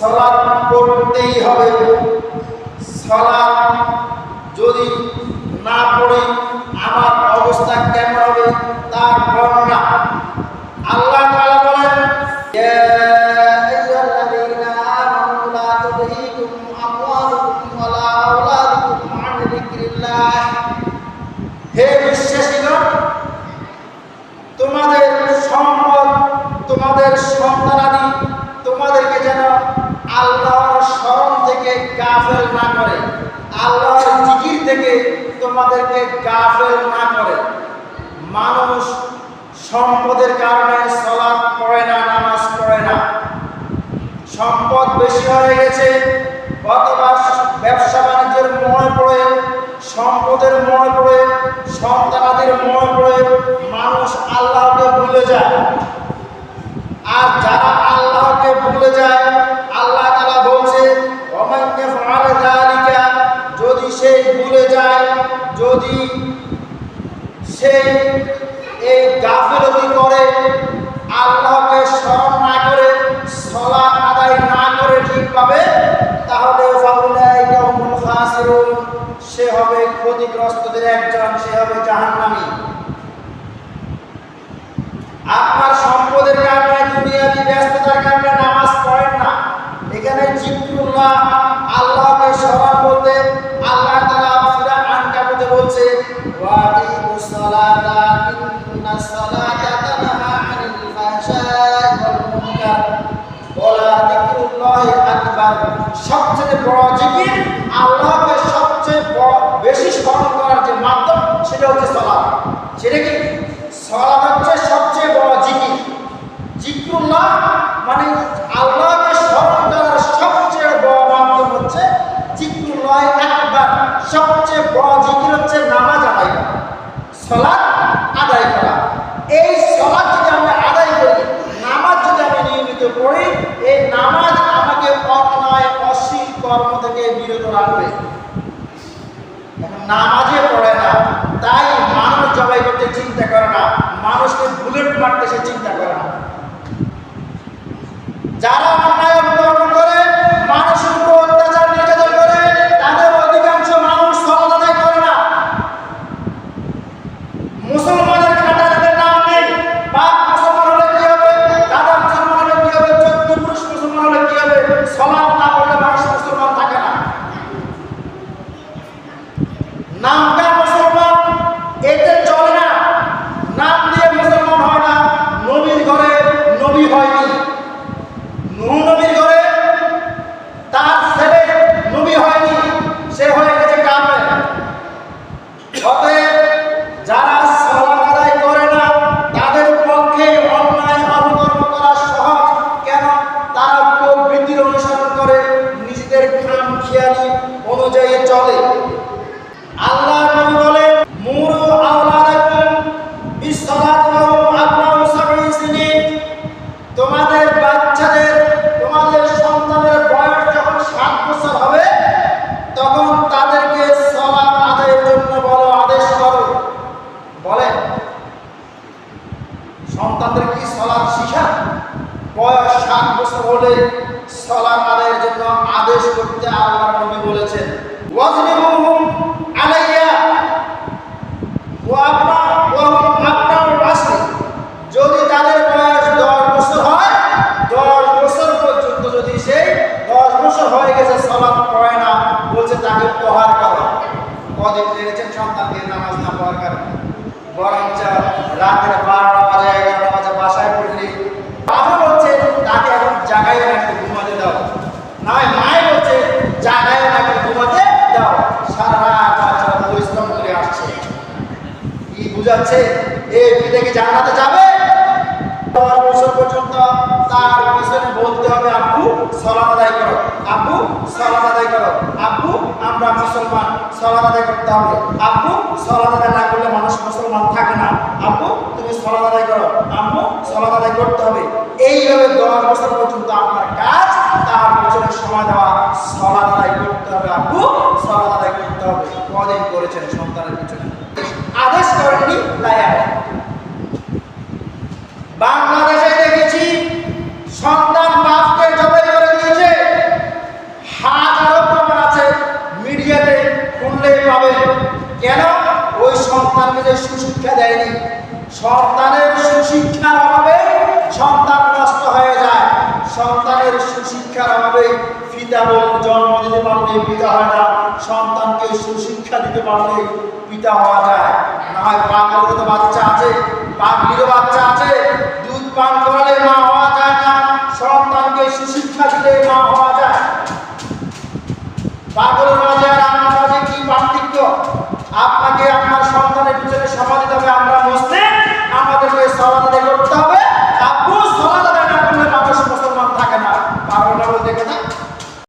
সালাত পড়তেই হবে। সালাত যদি না পড়ি, আমার অবস্থা কেমন হবে তার বর্ণনা আল্লাহ বলেন তোমাদের সম্পদ, তোমাদের সন্তানাদি আল্লাহর স্মরণ থেকে গাফেল না করে। আল্লাহর জিকির থেকে তোমাদেরকে গাফেল না করে। মানুষ সম্পদের কারণে সলাৎ পড়ে না, নামাজ পড়ে না। সম্পদ বেশি হয়ে গেছে, অথবা ব্যবসা বাণিজ্যের মনে পড়ে, সম্পদের মনে পড়ে, সন্তানাদের মনে পড়ে, মানুষ আল্লাহকে ভুলে যায়। আর যারা যদি সে এই গাফিলতি করে, আল্লাহকে স্মরণ না করে সলা আদায় না করে ঠিক পাবে, তাহলে সে হবে ক্ষতিগ্রস্তদের একজন সে হবে জাহান্নামী আপনার সম্পদের কারণে দুনিয়াবি ব্যস্ততার কারণে নামাজ পড়েন না এখানে জিক্রুল্লাহ আল্লাহকে স্মরণ করতে আল্লাহ তাআলা সূরা আনকাবুতে বলছে সবচেয়ে বড় জিকির আল্লাহকে সবচেয়ে বড় বেশি স্মরণ করার যে মাধ্যম সেটা হচ্ছে সালাত সেটা কি সালাত হচ্ছে সবচেয়ে বড় জিকির জিক্রুল্লাহ মানে আল্লাহকে স্মরণ করার সবচেয়ে বড় মাধ্যম হচ্ছে জিক্রুল্লাহ একবার সবচেয়ে বড় জিকির হচ্ছে নামাজ আদায় করা সালাত আদায় করা এই সালাত যদি আমরা আদায় করি নামাজ যদি আমি নিয়মিত পড়ি এই নামাজ আমাকে অন্যায় অশ্লীল কর্ম থেকে বিরত রাখবে এখন নামাজে পড়ে না, তাই মানুষ জবাই করতে চিন্তা করে না, মানুষকে বুলেট মারতে সে চিন্তা করে না। যারা অন্যায় অপকর্ম করে মানুষের উপর অত্যাচার নির্যাতন করে তাদের অধিকাংশ মানুষ সলাত আদায় করে না মুসলমানের খাতা যাদের নাম নেই বাপ মুসলমান হলে কি হবে দাদা মুসলমান হলে কি হবে চোদ্দ পুরুষ মুসলমান হলে কি হবে সলাৎ না করলে মানুষ মুসলমান থাকে না নামটা মুসলমান এতে চলে না নাম দিয়ে মুসলমান হয় না নবীর ঘরে নবী হয়নি নূহ নবীর ঘরে তার ছেলে নবী হয়নি সে হয়ে গেছে কাফের অতএব যারা সালাত আদায় করে না তাদের পক্ষে অন্যায় অপকর্ম করা সহজ কেন তারা প্রবৃত্তির অনুসরণ করে নিজেদের খাম খেয়ালি অনুযায়ী চলে। আল্লাহ নবী মুরু তোমাদের বাচ্চাদের, তোমাদের সন্তানের বয়স যখন বছর হবে, তখন তাদেরকে জন্য আদেশ বলেন, সন্তানদের কি বয়স বছর হলে সালাত আদায়ের জন্য আদেশ করতে আল্লাহ নবী বলেছেন। যদি তাদের বয়স দশ বছর হয়, দশ বছর পর্যন্ত যদি সে দশ বছর হয়ে গেছে সালাত পড়ে না, বলছে তাকে প্রহার করো। কদিন জেনেছেন সন্তানকে নামাজ না পড়ার কারণে? বরঞ্চ রাতের বুঝাচ্ছে এই পিঠে কি যাবে? পর্যন্ত তার বলতে হবে, আব্বু করো। আব্বু আদায় করো। আমরা আদায় করতে হবে। আদায় না করলে থাকে না। আব্বু, তুমি আদায় করো। আম্মু আদায় করতে হবে। এইভাবে দশ বছর পর্যন্ত আপনার কাজ, তার পিছনে সময় দেওয়া, সলাত আদায় করতে হবে, আব্বু, সলাত আদায় করতে হবে। কদিন করেছেন সন্তানের পিছনে? আমাদেরকে সুশিক্ষা দেয়নি। সন্তানের সুশিক্ষার অভাবে সন্তান নষ্ট হয়ে যায়। সন্তানের সুশিক্ষার অভাবে পিতা বোন জন্ম দিতে পারলে পিতা হয় না। সন্তানকে সুশিক্ষা দিতে পারলে পিতা হওয়া যায়। না হয় পাগলগত বাচ্চা আছে, পাগলিরও বাচ্চা আছে, দুধ পান করালে মা হওয়া যায় না। সন্তানকে সুশিক্ষা দিলে মা হওয়া যায়। পাগল মাঝে আর আমার কি পার্থক্য? আপনাকে আপনার সন্তান chamado